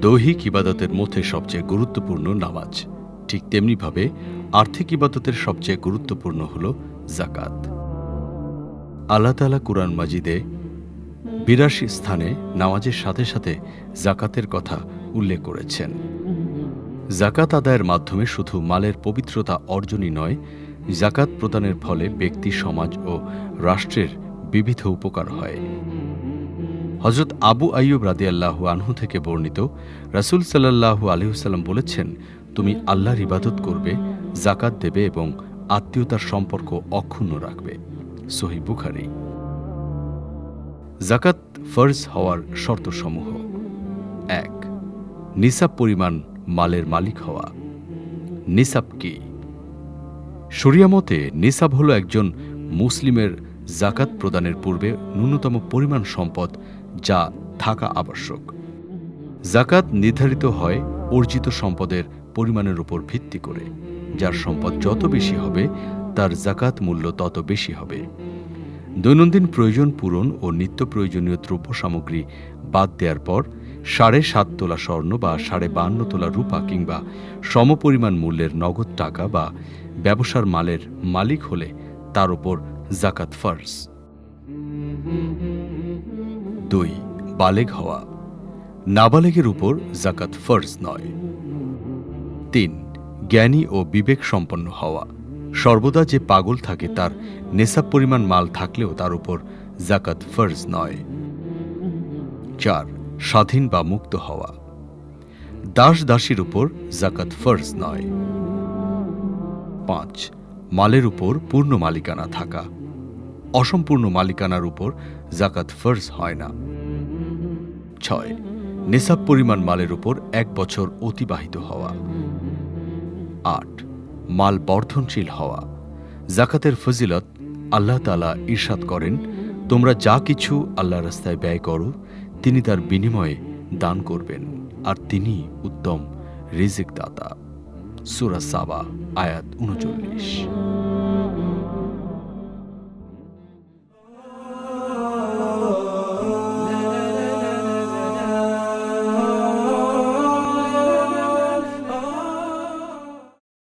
দৈহিক ইবাদতের মধ্যে সবচেয়ে গুরুত্বপূর্ণ নামাজ। ঠিক তেমনিভাবে আর্থিক ইবাদতের সবচেয়ে গুরুত্বপূর্ণ হল জাকাত আল্লাহ তালা কুরআন মাজিদে বিরাশি স্থানে নামাজের সাথে সাথে জাকাতের কথা উল্লেখ করেছেন। জাকাত আদায়ের মাধ্যমে শুধু মালের পবিত্রতা অর্জনই নয় জাকাত প্রদানের ফলে ব্যক্তি, সমাজ ও রাষ্ট্রের বিবিধ উপকার হয়। হজরত আবু আইয়ুব রাদিয়াল্লাহু আনহু থেকে বর্ণিত, রাসূল সাল্লাল্লাহু আলহিহসাল্লাম বলেছেন, তুমি আল্লাহর ইবাদত করবে জাকাত দেবে এবং আত্মীয়তার সম্পর্ক অক্ষুণ্ণ রাখবে। সহি বুখারি। জাকাত ফরজ হওয়ার শর্তসমূহ। এক, নিসাব পরিমাণ মালের মালিক হওয়া। নিসাব কি? শরিয়া মতে, নিসাব হল একজন মুসলিমের জাকাত প্রদানের পূর্বে ন্যূনতম পরিমাণ সম্পদ যা থাকা আবশ্যক। জাকাত নির্ধারিত হয় অর্জিত সম্পদের পরিমাণের উপর ভিত্তি করে। যার সম্পদ যত বেশি হবে, তার জাকাত মূল্য তত বেশি হবে। দৈনন্দিন প্রয়োজন পূরণ ও নিত্য প্রয়োজনীয় দ্রব্য সামগ্রী বাদ দেওয়ার পর, সাড়ে সাত তোলা স্বর্ণ বা সাড়ে বান্ন তোলা রূপা কিংবা সমপরিমাণ মূল্যের নগদ টাকা বা ব্যবসার মালের মালিক হলে তার উপর জাকাত ফার্স দুই, বালেগ হওয়া। নাবালেগের উপর জাকাত ফার্জ নয়। তিন, জ্ঞানী ও বিবেক সম্পন্ন হওয়া। সর্বদা যে পাগল থাকে তার নেশাব পরিমাণ মাল থাকলেও তার উপর জাকাত ফার্জ নয়। চার, স্বাধীন বা মুক্ত হওয়া। দাস দাসীর উপর জাকাত ফার্জ নয়। পাঁচ, মালের উপর পূর্ণ মালিকানা থাকা। অসম্পূর্ণ মালিকানার উপর জাকাত ফার্জ হয় না। ছয় নেশাব পরিমাণ মালের উপর এক বছর অতিবাহিত হওয়া। আট, মাল বর্ধনশীল হওয়া। জাকাতের ফজিলত আল্লাহ তালা ঈর্ষাদ করেন, তোমরা যা কিছু আল্লাহ রাস্তায় ব্যয় করো, তিনি তার বিনিময়ে দান করবেন, আর তিনি উত্তম রিজিক দাতা সুরা সাবা, আয়াত উনচল্লিশ।